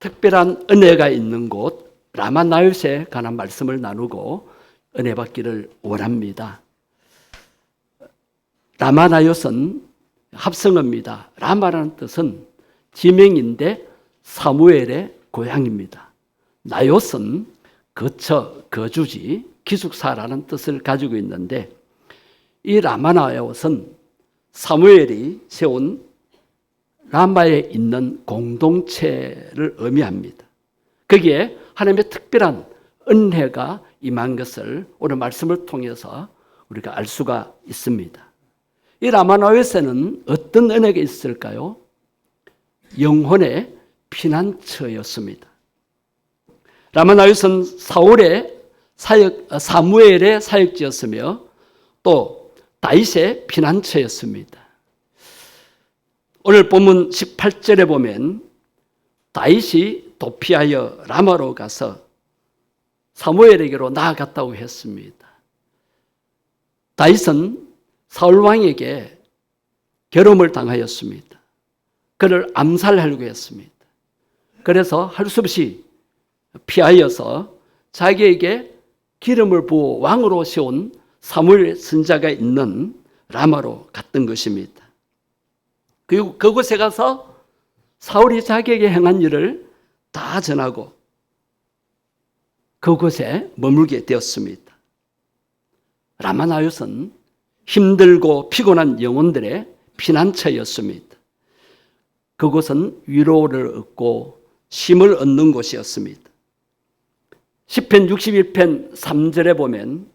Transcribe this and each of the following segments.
특별한 은혜가 있는 곳 라마나요스에 관한 말씀을 나누고 은혜 받기를 원합니다. 라마나요스는 합성어입니다. 라마라는 뜻은 지명인데 사무엘의 고향입니다. 나요스는 거처, 거주지, 기숙사라는 뜻을 가지고 있는데 이 라마나요스는 사무엘이 세운 라마에 있는 공동체를 의미합니다. 거기에 하나님의 특별한 은혜가 임한 것을 오늘 말씀을 통해서 우리가 알 수가 있습니다. 이 라마나웨스는 어떤 은혜가 있을까요? 영혼의 피난처였습니다. 라마나웨스는 사울의 사역, 사무엘의 사역지였으며 또 다윗의 피난처였습니다. 오늘 본문 18절에 보면 다윗이 도피하여 라마로 가서 사무엘에게로 나아갔다고 했습니다. 다윗은 사울 왕에게 결함을 당하였습니다. 그를 암살하려고 했습니다. 그래서 할 수 없이 피하여서 자기에게 기름을 부어 왕으로 세운 사무엘 선자가 있는 라마로 갔던 것입니다. 그리고 그곳에 가서 사울이 자기에게 행한 일을 다 전하고 그곳에 머물게 되었습니다. 라마나요스는 힘들고 피곤한 영혼들의 피난처였습니다. 그곳은 위로를 얻고 힘을 얻는 곳이었습니다. 10편 61편 3절에 보면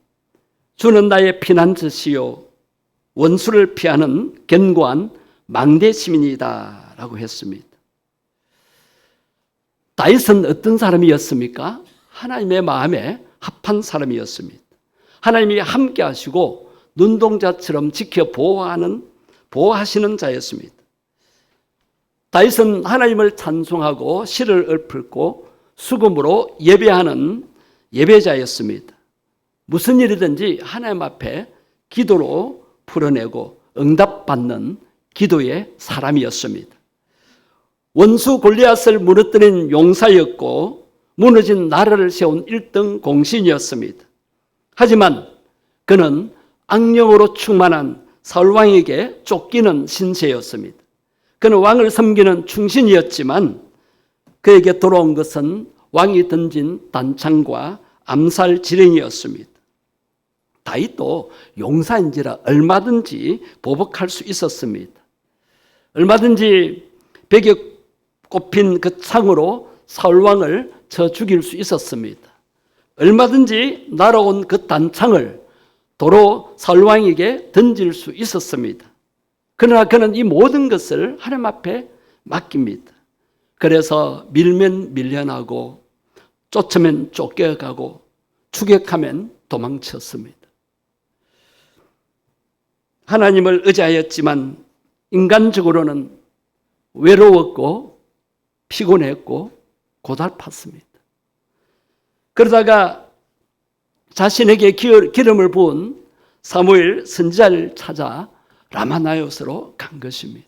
주는 나의 피난처시요 원수를 피하는 견고한 망대 시민이다 라고 했습니다. 다윗은 어떤 사람이었습니까? 하나님의 마음에 합한 사람이었습니다. 하나님이 함께 하시고 눈동자처럼 지켜 보호하는 보호하시는 자였습니다. 다윗은 하나님을 찬송하고 시를 읊고 수금으로 예배하는 예배자였습니다. 무슨 일이든지 하나님 앞에 기도로 풀어내고 응답받는 기도의 사람이었습니다. 원수 골리앗을 무너뜨린 용사였고 무너진 나라를 세운 1등 공신이었습니다. 하지만 그는 악령으로 충만한 사울 왕에게 쫓기는 신세였습니다. 그는 왕을 섬기는 충신이었지만 그에게 돌아온 것은 왕이 던진 단창과 암살 지령이었습니다. 다윗도 용사인지라 얼마든지 보복할 수 있었습니다. 얼마든지 벽에 꼽힌 그 창으로 사울 왕을 쳐 죽일 수 있었습니다. 얼마든지 날아온 그 단창을 도로 사울 왕에게 던질 수 있었습니다. 그러나 그는 이 모든 것을 하나님 앞에 맡깁니다. 그래서 밀면 밀려나고 쫓으면 쫓겨가고 추격하면 도망쳤습니다. 하나님을 의지하였지만 인간적으로는 외로웠고 피곤했고 고달팠습니다. 그러다가 자신에게 기름을 부은 사무엘 선지자를 찾아 라마나요스로 간 것입니다.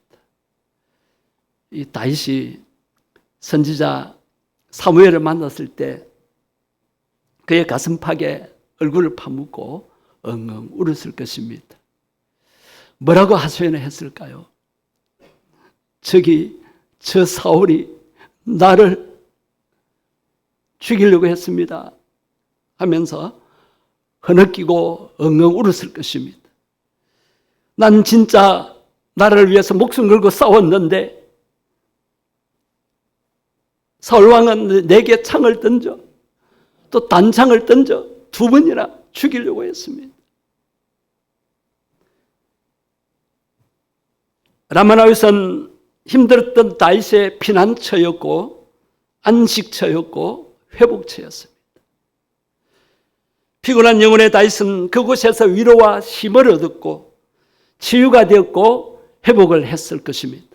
이 다윗이 선지자 사무엘을 만났을 때 그의 가슴팍에 얼굴을 파묻고 엉엉 울었을 것입니다. 뭐라고 하소연을 했을까요? 저기 저 사울이 나를 죽이려고 했습니다. 하면서 흐느끼고 엉엉 울었을 것입니다. 난 진짜 나를 위해서 목숨 걸고 싸웠는데 사울왕은 내게 창을 던져 또 단창을 던져 두 번이나 죽이려고 했습니다. 라마나윗은 힘들었던 다윗의 피난처였고 안식처였고 회복처였습니다. 피곤한 영혼의 다윗은 그곳에서 위로와 힘을 얻었고 치유가 되었고 회복을 했을 것입니다.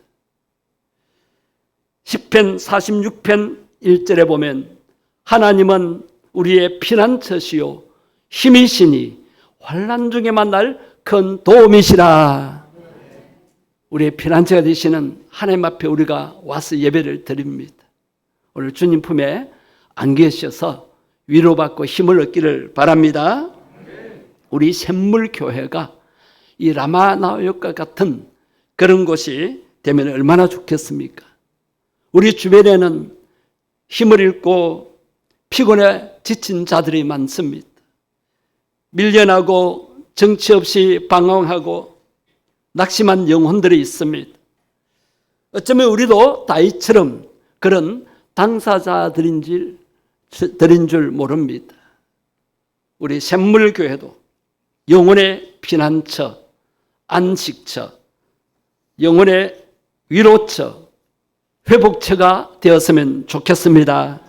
10편 46편 1절에 보면 하나님은 우리의 피난처시요 힘이시니 환난 중에 만 날 큰 도움이시라. 우리의 피난처가 되시는 하나님 앞에 우리가 와서 예배를 드립니다. 오늘 주님 품에 안계셔서 위로받고 힘을 얻기를 바랍니다. 우리 샘물교회가 이 라마나요과 같은 그런 곳이 되면 얼마나 좋겠습니까? 우리 주변에는 힘을 잃고 피곤해 지친 자들이 많습니다. 밀려나고 정치 없이 방황하고 낙심한 영혼들이 있습니다. 어쩌면 우리도 다이처럼 그런 당사자들인 줄, 들인 줄 모릅니다. 우리 샘물교회도 영혼의 피난처, 안식처, 영혼의 위로처, 회복처가 되었으면 좋겠습니다.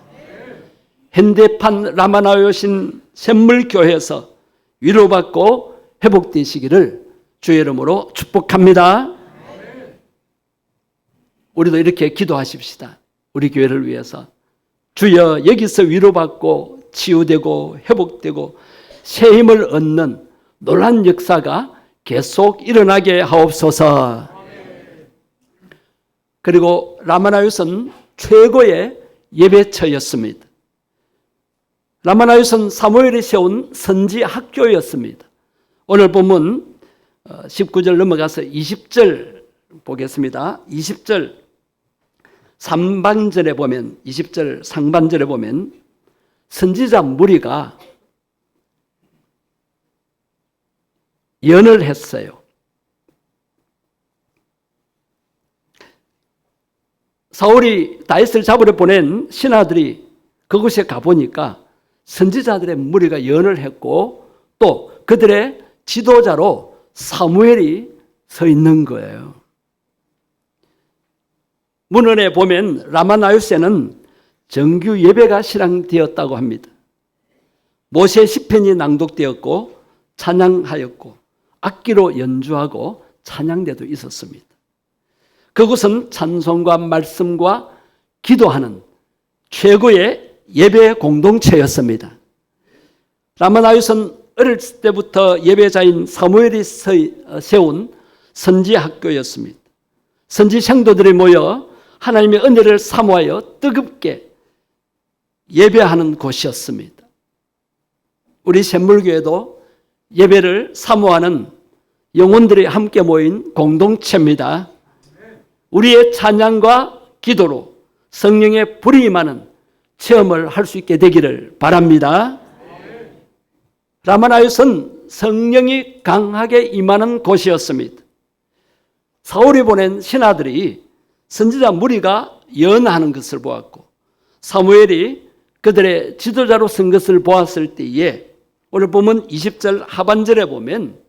현대판 라마나요신 샘물교회에서 위로받고 회복되시기를 주의 이름으로 축복합니다. 우리도 이렇게 기도하십시다. 우리 교회를 위해서. 주여 여기서 위로받고 치유되고 회복되고 새 힘을 얻는 놀란 역사가 계속 일어나게 하옵소서. 그리고 라마나요선 최고의 예배처였습니다. 라마나요선 사무엘이 세운 선지 학교였습니다. 오늘 본문 19절 넘어가서 20절 보겠습니다. 20절 3반절에 보면 20절 상반절에 보면 선지자 무리가 연을 했어요. 사울이 다윗을 잡으러 보낸 신하들이 그곳에 가보니까 선지자들의 무리가 연을 했고 또 그들의 지도자로 사무엘이 서 있는 거예요. 문헌에 보면 라마나유스에는 정규 예배가 실행되었다고 합니다. 모세 시편이 낭독되었고 찬양하였고 악기로 연주하고 찬양대도 있었습니다. 그곳은 찬송과 말씀과 기도하는 최고의 예배 공동체였습니다. 라마나유스는 어릴 때부터 예배자인 사무엘이 세운 선지 학교였습니다. 선지 성도들이 모여 하나님의 은혜를 사모하여 뜨겁게 예배하는 곳이었습니다. 우리 샘물교회도 예배를 사모하는 영혼들이 함께 모인 공동체입니다. 우리의 찬양과 기도로 성령의 불이 임하는 체험을 할 수 있게 되기를 바랍니다. 라마나요선 성령이 강하게 임하는 곳이었습니다. 사울이 보낸 신하들이 선지자 무리가 연하는 것을 보았고 사무엘이 그들의 지도자로 쓴 것을 보았을 때에 오늘 보면 20절 하반절에 보면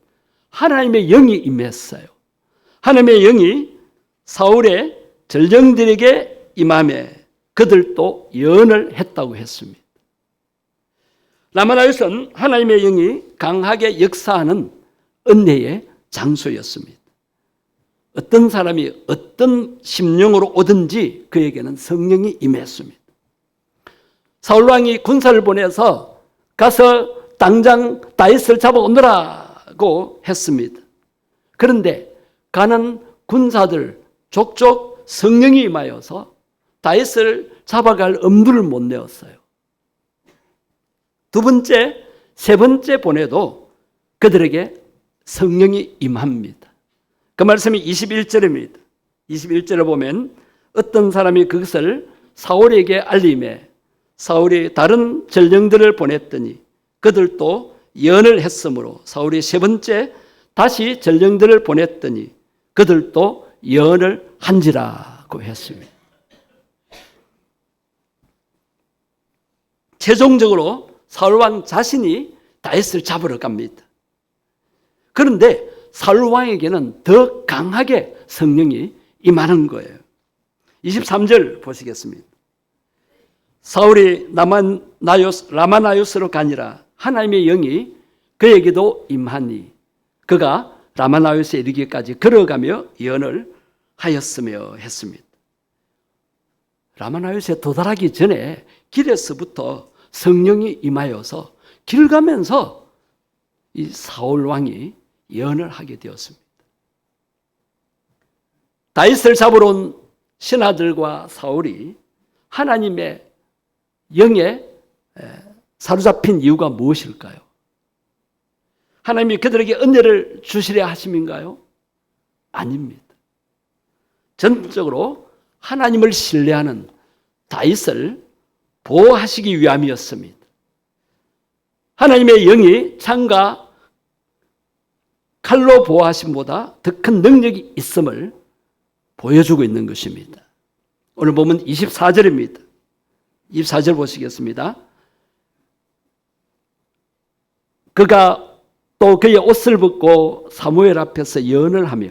하나님의 영이 임했어요. 하나님의 영이 사울의 절정들에게 임함에 그들도 연을 했다고 했습니다. 라마나요선 하나님의 영이 강하게 역사하는 은혜의 장소였습니다. 어떤 사람이 어떤 심령으로 오든지 그에게는 성령이 임했습니다. 사울왕이 군사를 보내서 가서 당장 다윗을 잡아오느라고 했습니다. 그런데 가는 군사들 족족 성령이 임하여서 다윗을 잡아갈 엄두를 못 내었어요. 두 번째, 세 번째 보내도 그들에게 성령이 임합니다. 그 말씀이 21절입니다. 21절에 보면 어떤 사람이 그것을 사울에게 알림해 사울이 다른 전령들을 보냈더니 그들도 연을 했으므로 사울이 세 번째 다시 전령들을 보냈더니 그들도 연을 한지라고 했습니다. 최종적으로 사울왕 자신이 다윗을 잡으러 갑니다. 그런데 사울왕에게는 더 강하게 성령이 임하는 거예요. 23절 보시겠습니다. 사울이 라마나요스, 라마나요스로 가니라 하나님의 영이 그에게도 임하니 그가 라마나요스에 이르기까지 걸어가며 예언을 하였으며 했습니다. 라마나요스에 도달하기 전에 길에서부터 성령이 임하여서 길 가면서 이 사울 왕이 예언을 하게 되었습니다. 다윗을 잡으러 온 신하들과 사울이 하나님의 영에 사로잡힌 이유가 무엇일까요? 하나님이 그들에게 은혜를 주시려 하심인가요? 아닙니다. 전적으로 하나님을 신뢰하는 다윗을 보호하시기 위함이었습니다. 하나님의 영이 창과 칼로 보호하심보다 더 큰 능력이 있음을 보여주고 있는 것입니다. 오늘 보면 24절입니다. 24절 보시겠습니다. 그가 또 그의 옷을 벗고 사무엘 앞에서 예언을 하며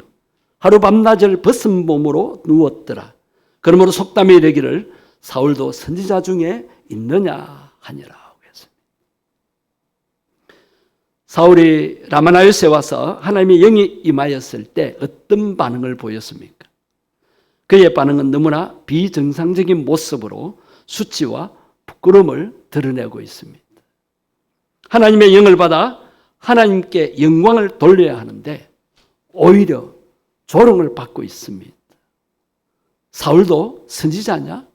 하루 밤낮을 벗은 몸으로 누웠더라. 그러므로 속담에 이르기를 사울도 선지자 중에 있느냐 하니라 하고 했습니다. 사울이 라마나요스에 와서 하나님의 영이 임하였을 때 어떤 반응을 보였습니까? 그의 반응은 너무나 비정상적인 모습으로 수치와 부끄러움을 드러내고 있습니다. 하나님의 영을 받아 하나님께 영광을 돌려야 하는데 오히려 조롱을 받고 있습니다. 사울도 선지자냐?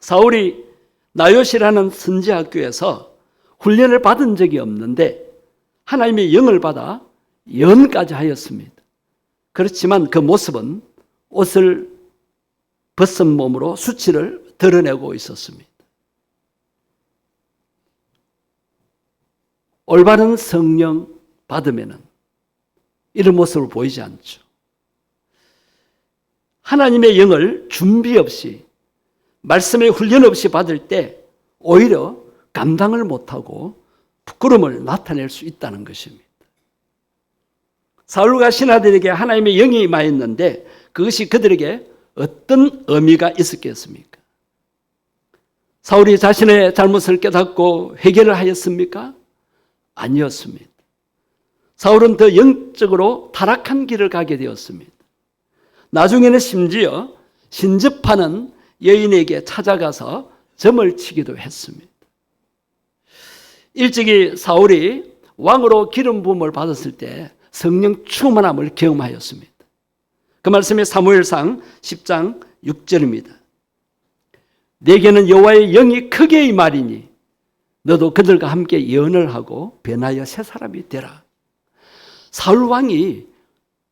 사울이 나요시라는 선지학교에서 훈련을 받은 적이 없는데 하나님의 영을 받아 예언까지 하였습니다. 그렇지만 그 모습은 옷을 벗은 몸으로 수치를 드러내고 있었습니다. 올바른 성령 받으면은 이런 모습을 보이지 않죠. 하나님의 영을 준비 없이 말씀의 훈련 없이 받을 때 오히려 감당을 못하고 부끄러움을 나타낼 수 있다는 것입니다. 사울과 신하들에게 하나님의 영이 임하였는데 그것이 그들에게 어떤 의미가 있었겠습니까? 사울이 자신의 잘못을 깨닫고 회개를 하였습니까? 아니었습니다. 사울은 더 영적으로 타락한 길을 가게 되었습니다. 나중에는 심지어 신접하는 여인에게 찾아가서 점을 치기도 했습니다. 일찍이 사울이 왕으로 기름 부음을 받았을 때 성령 충만함을 경험하였습니다. 그 말씀이 사무엘상 10장 6절입니다. 내게는 여호와의 영이 크게 임하리니 너도 그들과 함께 예언을 하고 변하여 새 사람이 되라. 사울 왕이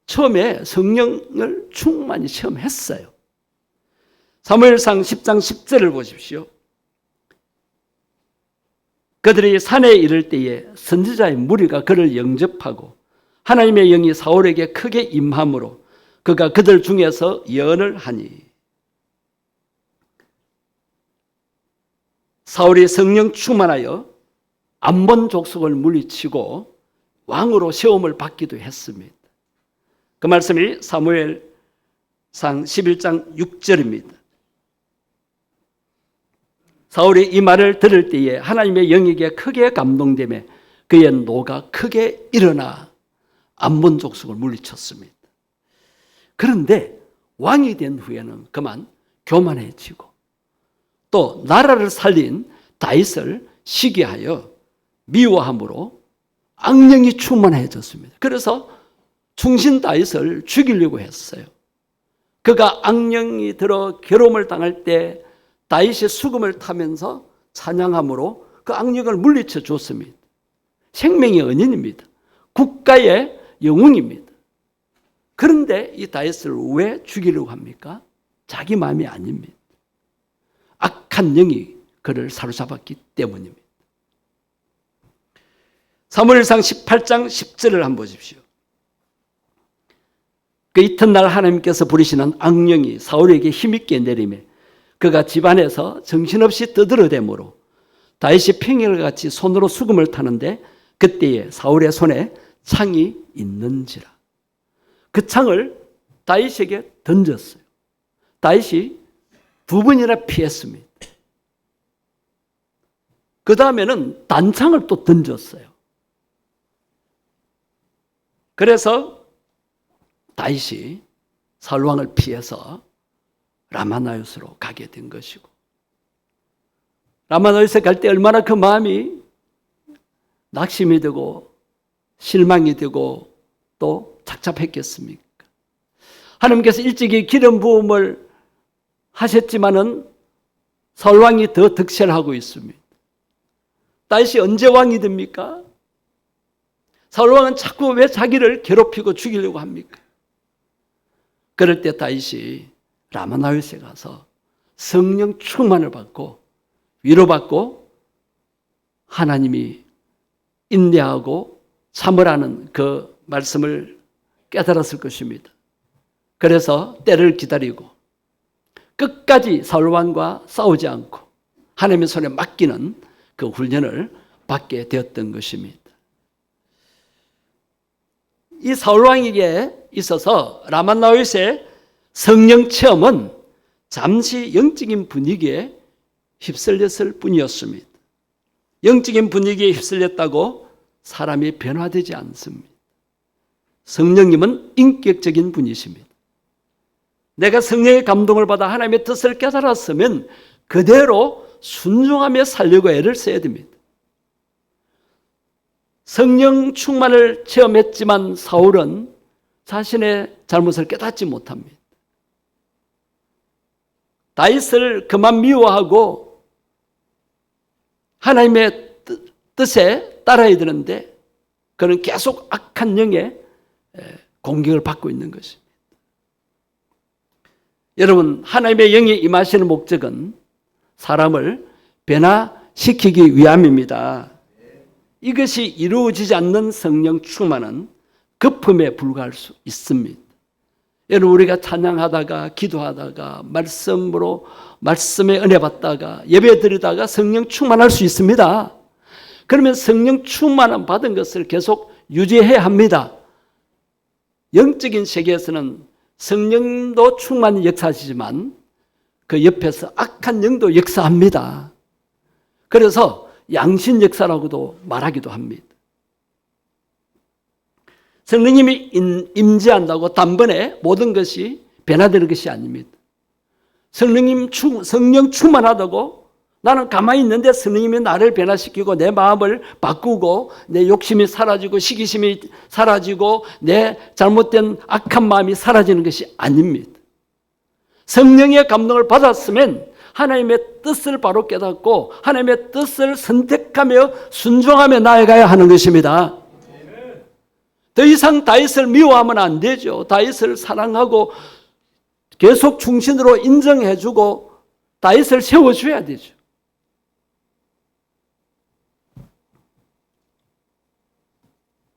처음에 성령을 충만히 체험했어요. 사무엘상 10장 10절을 보십시오. 그들이 산에 이를 때에 선지자의 무리가 그를 영접하고 하나님의 영이 사울에게 크게 임함으로 그가 그들 중에서 예언을 하니 사울이 성령 충만하여 암본 족속을 물리치고 왕으로 시험을 받기도 했습니다. 그 말씀이 사무엘 상 11장 6절입니다. 사울이 이 말을 들을 때에 하나님의 영에게 크게 감동되며 그의 노가 크게 일어나 암본 족속을 물리쳤습니다. 그런데 왕이 된 후에는 그만 교만해지고 또 나라를 살린 다윗을 시기하여 미워함으로 악령이 충만해졌습니다. 그래서 충신 다윗을 죽이려고 했어요. 그가 악령이 들어 괴로움을 당할 때 다윗이 수금을 타면서 찬양함으로 그 악령을 물리쳐 줬습니다. 생명의 은인입니다. 국가의 영웅입니다. 그런데 이 다윗을 왜 죽이려고 합니까? 자기 마음이 아닙니다. 악한 영이 그를 사로잡았기 때문입니다. 사무엘상 18장 10절을 한번 보십시오. 그 이튿날 하나님께서 부리시는 악령이 사울에게 힘있게 내리매 그가 집안에서 정신없이 떠들어대므로 다윗이 평일을 같이 손으로 수금을 타는데 그때에 사울의 손에 창이 있는지라. 그 창을 다윗에게 던졌어요. 다윗이 두 번이나 피했습니다. 그 다음에는 단창을 또 던졌어요. 그래서 다윗이 사울왕을 피해서 라마나요스로 가게 된 것이고 라마나요스에 갈 때 얼마나 그 마음이 낙심이 되고 실망이 되고 또 착잡했겠습니까? 하나님께서 일찍이 기름 부음을 하셨지만은 사울 왕이 더 득세를 하고 있습니다. 다윗이 언제 왕이 됩니까? 사울 왕은 자꾸 왜 자기를 괴롭히고 죽이려고 합니까? 그럴 때 다윗이 라마나윗에 가서 성령 충만을 받고 위로받고 하나님이 인내하고 참으라는 그 말씀을 깨달았을 것입니다. 그래서 때를 기다리고 끝까지 사울왕과 싸우지 않고 하나님의 손에 맡기는 그 훈련을 받게 되었던 것입니다. 이 사울왕에게 있어서 라만나윗의 성령 체험은 잠시 영적인 분위기에 휩쓸렸을 뿐이었습니다. 영적인 분위기에 휩쓸렸다고 사람이 변화되지 않습니다. 성령님은 인격적인 분이십니다. 내가 성령의 감동을 받아 하나님의 뜻을 깨달았으면 그대로 순종하며 살려고 애를 써야 됩니다. 성령 충만을 체험했지만 사울은 자신의 잘못을 깨닫지 못합니다. 다윗을 그만 미워하고 하나님의 뜻에 따라야 되는데 그는 계속 악한 영의 공격을 받고 있는 것입니다. 여러분 하나님의 영이 임하시는 목적은 사람을 변화시키기 위함입니다. 이것이 이루어지지 않는 성령 충만은 급음에 불과할 수 있습니다. 여러분 우리가 찬양하다가 기도하다가 말씀으로 말씀에 은혜 받다가 예배 드리다가 성령 충만할 수 있습니다. 그러면 성령 충만한 받은 것을 계속 유지해야 합니다. 영적인 세계에서는 성령도 충만히 역사하시지만 그 옆에서 악한 영도 역사합니다. 그래서 양신 역사라고도 말하기도 합니다. 성령님이 임재한다고 단번에 모든 것이 변화되는 것이 아닙니다. 성령님 충, 성령 충만하다고 나는 가만히 있는데 성령님이 나를 변화시키고 내 마음을 바꾸고 내 욕심이 사라지고 시기심이 사라지고 내 잘못된 악한 마음이 사라지는 것이 아닙니다. 성령의 감동을 받았으면 하나님의 뜻을 바로 깨닫고 하나님의 뜻을 선택하며 순종하며 나아가야 하는 것입니다. 더 이상 다윗을 미워하면 안 되죠. 다윗을 사랑하고 계속 중심으로 인정해주고 다윗을 세워줘야 되죠.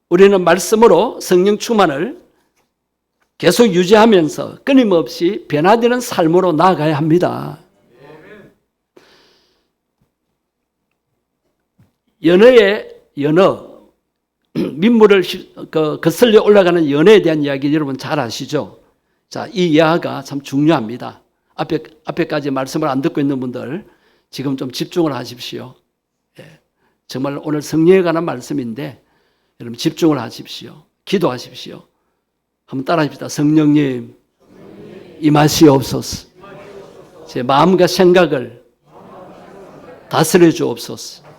우리는 말씀으로 성령 충만을 계속 유지하면서 끊임없이 변화되는 삶으로 나아가야 합니다. 연어의 연어, 민물을 그 거슬려 올라가는 연어에 대한 이야기 여러분 잘 아시죠? 자, 이 이야기가 참 중요합니다. 앞에, 앞에까지 말씀을 안 듣고 있는 분들 지금 좀 집중을 하십시오. 예, 정말 오늘 성령에 관한 말씀인데 여러분 집중을 하십시오. 기도하십시오. 한번 따라합시다. 성령님, 임하시옵소서. 제 마음과 생각을 다스려 주옵소서.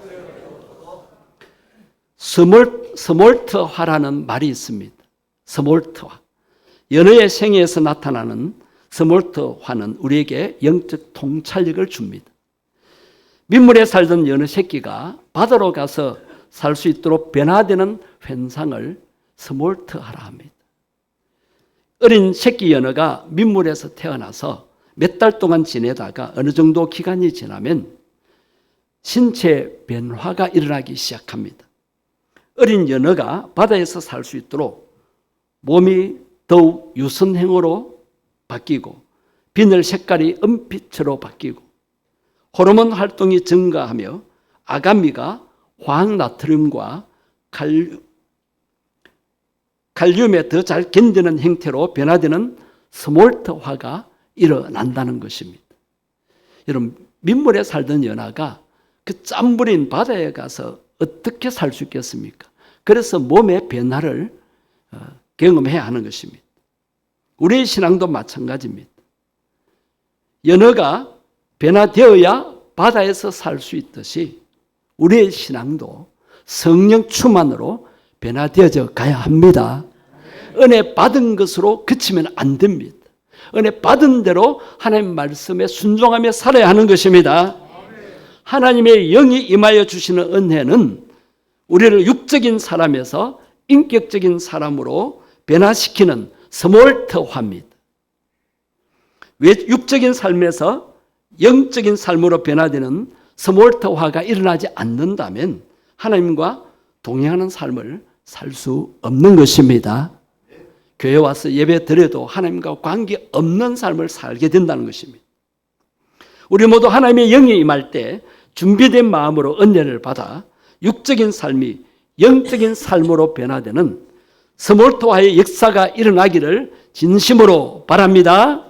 스몰, 스몰트화라는 말이 있습니다. 스몰트화. 연어의 생애에서 나타나는 스몰트화는 우리에게 영적 통찰력을 줍니다. 민물에 살던 연어 새끼가 바다로 가서 살 수 있도록 변화되는 현상을 스몰트하라 합니다. 어린 새끼 연어가 민물에서 태어나서 몇 달 동안 지내다가 어느 정도 기간이 지나면 신체 변화가 일어나기 시작합니다. 어린 연어가 바다에서 살 수 있도록 몸이 더욱 유선행으로 바뀌고 비늘 색깔이 은빛으로 바뀌고 호르몬 활동이 증가하며 아가미가 화학 나트륨과 칼륨, 칼륨에 더 잘 견디는 형태로 변화되는 스몰트화가 일어난다는 것입니다. 여러분 민물에 살던 연하가 그 짠물인 바다에 가서 어떻게 살 수 있겠습니까? 그래서 몸의 변화를 어, 경험해야 하는 것입니다. 우리의 신앙도 마찬가지입니다. 연어가 변화되어야 바다에서 살 수 있듯이 우리의 신앙도 성령 충만으로 변화되어져 가야 합니다. 은혜 받은 것으로 그치면 안 됩니다. 은혜 받은 대로 하나님 말씀에 순종하며 살아야 하는 것입니다. 하나님의 영이 임하여 주시는 은혜는 우리를 육적인 사람에서 인격적인 사람으로 변화시키는 스몰트화입니다. 왜 육적인 삶에서 영적인 삶으로 변화되는 스몰트화가 일어나지 않는다면 하나님과 동행하는 삶을 살 수 없는 것입니다. 교회 와서 예배 드려도 하나님과 관계 없는 삶을 살게 된다는 것입니다. 우리 모두 하나님의 영이 임할 때 준비된 마음으로 은혜를 받아 육적인 삶이 영적인 삶으로 변화되는 스몰토화의 역사가 일어나기를 진심으로 바랍니다.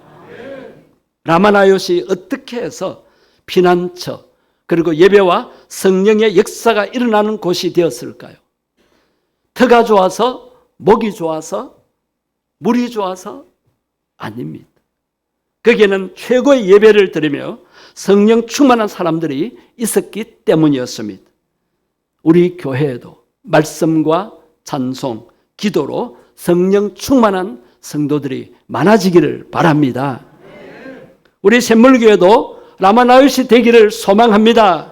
라마나요시 어떻게 해서 피난처 그리고 예배와 성령의 역사가 일어나는 곳이 되었을까요? 터가 좋아서 목이 좋아서 물이 좋아서 아닙니다. 거기에는 최고의 예배를 드리며 성령 충만한 사람들이 있었기 때문이었습니다. 우리 교회에도 말씀과 찬송, 기도로 성령 충만한 성도들이 많아지기를 바랍니다. 우리 샘물교회도 라마나요시 되기를 소망합니다.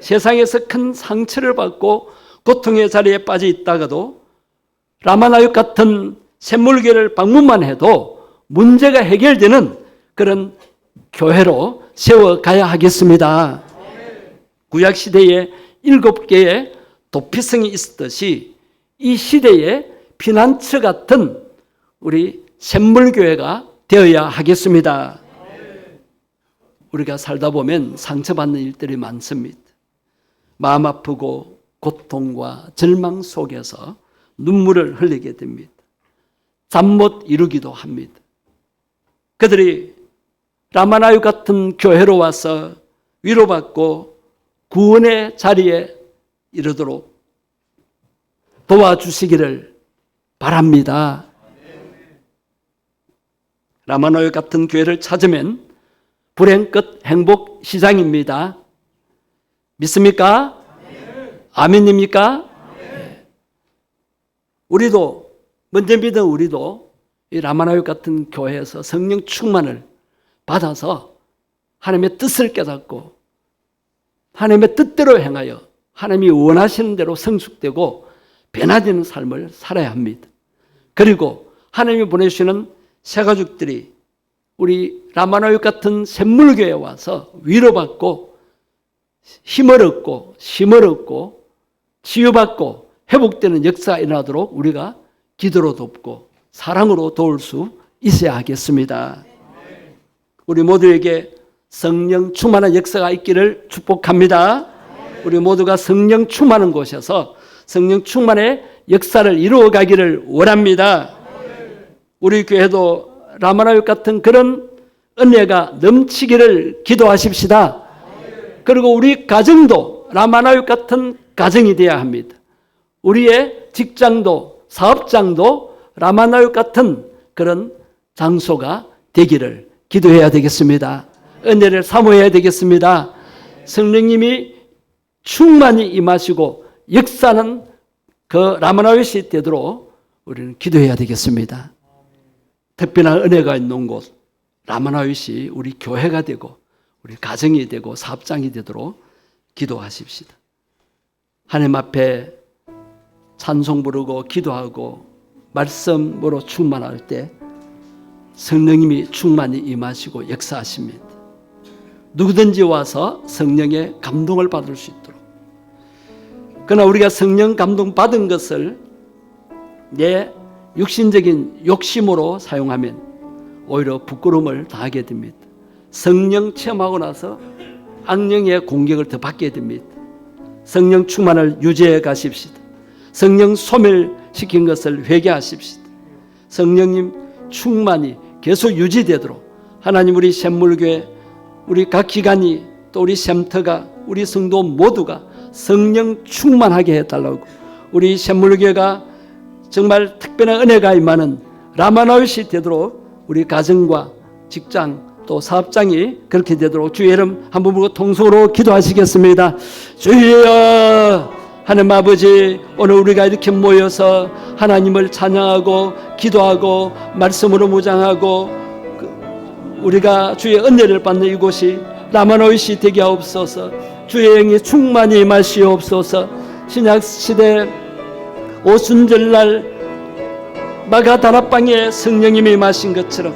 세상에서 큰 상처를 받고 고통의 자리에 빠져 있다가도 라마나요 같은 샘물교회를 방문만 해도 문제가 해결되는 그런 교회로 세워가야 하겠습니다. 구약 시대에 일곱 개의 도피성이 있었듯이 이 시대에 피난처 같은 우리 샘물교회가 되어야 하겠습니다. 우리가 살다 보면 상처받는 일들이 많습니다. 마음 아프고 고통과 절망 속에서 눈물을 흘리게 됩니다. 잠 못 이루기도 합니다. 그들이 라마나유 같은 교회로 와서 위로받고 구원의 자리에 이르도록 도와주시기를 바랍니다. 라마나유 같은 교회를 찾으면 불행 끝 행복 시장입니다. 믿습니까? 아멘입니까? 우리도 먼저 믿은 우리도 이 라마나유 같은 교회에서 성령 충만을 받아서 하나님의 뜻을 깨닫고 하나님의 뜻대로 행하여 하나님이 원하시는 대로 성숙되고 변화되는 삶을 살아야 합니다. 그리고 하나님이 보내주시는 새 가족들이 우리 라마나유 같은 샘물교회에 와서 위로받고 힘을 얻고 힘을 얻고 치유받고 회복되는 역사가 일어나도록 우리가 기도로 돕고 사랑으로 도울 수 있어야 하겠습니다. 우리 모두에게 성령 충만한 역사가 있기를 축복합니다. 우리 모두가 성령 충만한 곳에서 성령 충만의 역사를 이루어 가기를 원합니다. 우리 교회도 라마나육 같은 그런 은혜가 넘치기를 기도하십시다. 그리고 우리 가정도 라마나육 같은 가정이 되어야 합니다. 우리의 직장도 사업장도 라마나육 같은 그런 장소가 되기를 기도해야 되겠습니다. 은혜를 사모해야 되겠습니다. 성령님이 충만히 임하시고 역사는 그 라마나윗이 되도록 우리는 기도해야 되겠습니다. 특별한 은혜가 있는 곳 라마나윗이 우리 교회가 되고 우리 가정이 되고 사업장이 되도록 기도하십시다. 하나님 앞에 찬송 부르고 기도하고 말씀으로 충만할 때 성령님이 충만히 임하시고 역사하십니다. 누구든지 와서 성령의 감동을 받을 수 있도록. 그러나 우리가 성령 감동 받은 것을 내 육신적인 욕심으로 사용하면 오히려 부끄러움을 당하게 됩니다. 성령 체험하고 나서 악령의 공격을 더 받게 됩니다. 성령 충만을 유지해 가십시다. 성령 소멸시킨 것을 회개하십시다. 성령님 충만이 계속 유지되도록 하나님 우리 샘물교회 우리 각 기관이 또 우리 샘터가 우리 성도 모두가 성령 충만하게 해달라고 우리 샘물교회가 정말 특별한 은혜가 임하는 라마나윗이 되도록 우리 가정과 직장 또 사업장이 그렇게 되도록 주의 이름 한번 보고 통속으로 기도하시겠습니다. 주여 하나님 아버지 오늘 우리가 이렇게 모여서 하나님을 찬양하고 기도하고 말씀으로 무장하고 그 우리가 주의 은혜를 받는 이곳이 라마노이시 되게 하옵소서 주의 영이 충만히 임하시옵소서. 신약 시대 오순절날 마가다락방에 성령님이 임하신 것처럼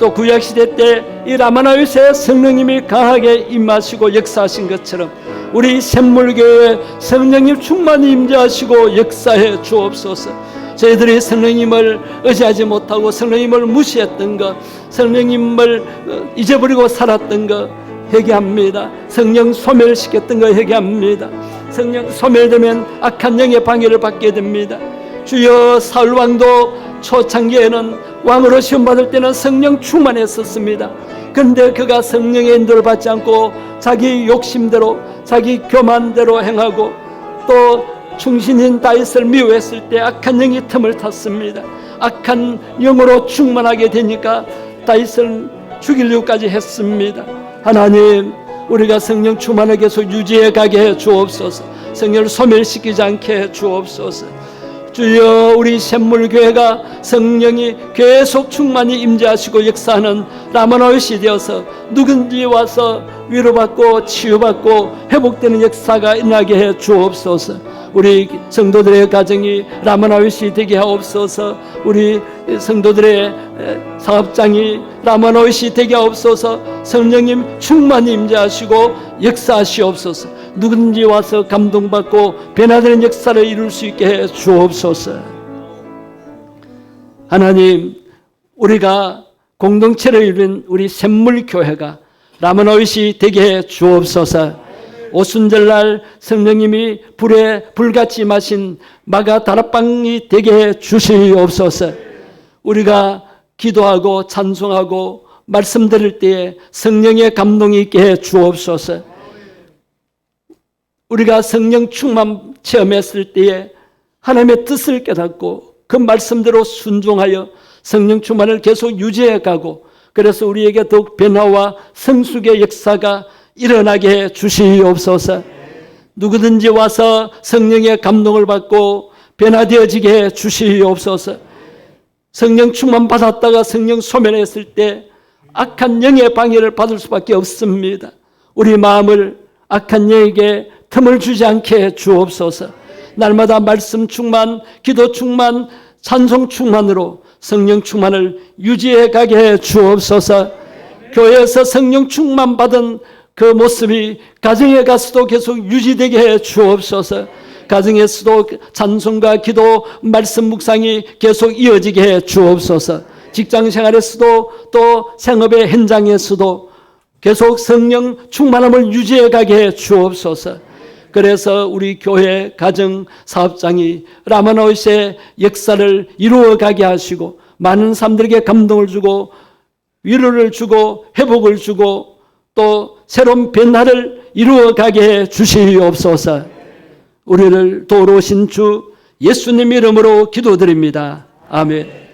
또 구약 시대 때 이 라마나요새 성령님이 강하게 임하시고 역사하신 것처럼 우리 샘물교회 성령님 충만히 임재하시고 역사해 주옵소서. 저희들이 성령님을 의지하지 못하고 성령님을 무시했던 것, 성령님을 어, 잊어버리고 살았던 것 회개합니다. 성령 소멸시켰던 거 회개합니다. 성령 소멸되면 악한 영의 방해를 받게 됩니다. 주여 사울 왕도 초창기에는 왕으로 시험 받을 때는 성령 충만했었습니다. 그런데 그가 성령의 인도를 받지 않고 자기 욕심대로 자기 교만대로 행하고 또 충신인 다윗을 미워했을 때 악한 영이 틈을 탔습니다. 악한 영으로 충만하게 되니까 다윗을 죽이려고까지 했습니다. 하나님 우리가 성령 충만을 계속 유지해 가게 해 주옵소서. 성령을 소멸시키지 않게 해 주옵소서. 주여 우리 샘물교회가 성령이 계속 충만히 임재하시고 역사하는 라마노이시 되어서 누군지 와서 위로받고 치유받고 회복되는 역사가 일어나게 해 주옵소서 우리 성도들의 가정이 라마노이시 되게 하옵소서 우리 성도들의 사업장이 라마노이시 되게 하옵소서 성령님 충만히 임재하시고 역사하시옵소서 누군지 와서 감동받고 변화되는 역사를 이룰 수 있게 해 주옵소서. 하나님, 우리가 공동체를 이룬 우리 샘물교회가 라마노이시 되게 해 주옵소서. 오순절날 성령님이 불에 불같이 마신 마가 다락방이 되게 해 주시옵소서. 우리가 기도하고 찬송하고 말씀 드릴 때에 성령의 감동이 있게 해 주옵소서. 우리가 성령 충만 체험했을 때에 하나님의 뜻을 깨닫고 그 말씀대로 순종하여 성령 충만을 계속 유지해 가고 그래서 우리에게 더욱 변화와 성숙의 역사가 일어나게 해 주시옵소서. 누구든지 와서 성령의 감동을 받고 변화되어지게 해 주시옵소서. 성령 충만 받았다가 성령 소멸했을 때 악한 영의 방해를 받을 수밖에 없습니다. 우리 마음을 악한 영에게 틈을 주지 않게 해 주옵소서. 날마다 말씀 충만, 기도 충만, 찬송 충만으로 성령 충만을 유지해 가게 해 주옵소서. 교회에서 성령 충만 받은 그 모습이 가정에 가서도 계속 유지되게 해 주옵소서. 가정에서도 찬송과 기도, 말씀 묵상이 계속 이어지게 해 주옵소서. 직장 생활에서도 또 생업의 현장에서도 계속 성령 충만함을 유지해 가게 해 주옵소서. 그래서 우리 교회 가정 사업장이 라마노이스의 역사를 이루어 가게 하시고 많은 사람들에게 감동을 주고 위로를 주고 회복을 주고 또 새로운 변화를 이루어 가게 해 주시옵소서. 우리를 도우신 주 예수님 이름으로 기도드립니다. 아멘.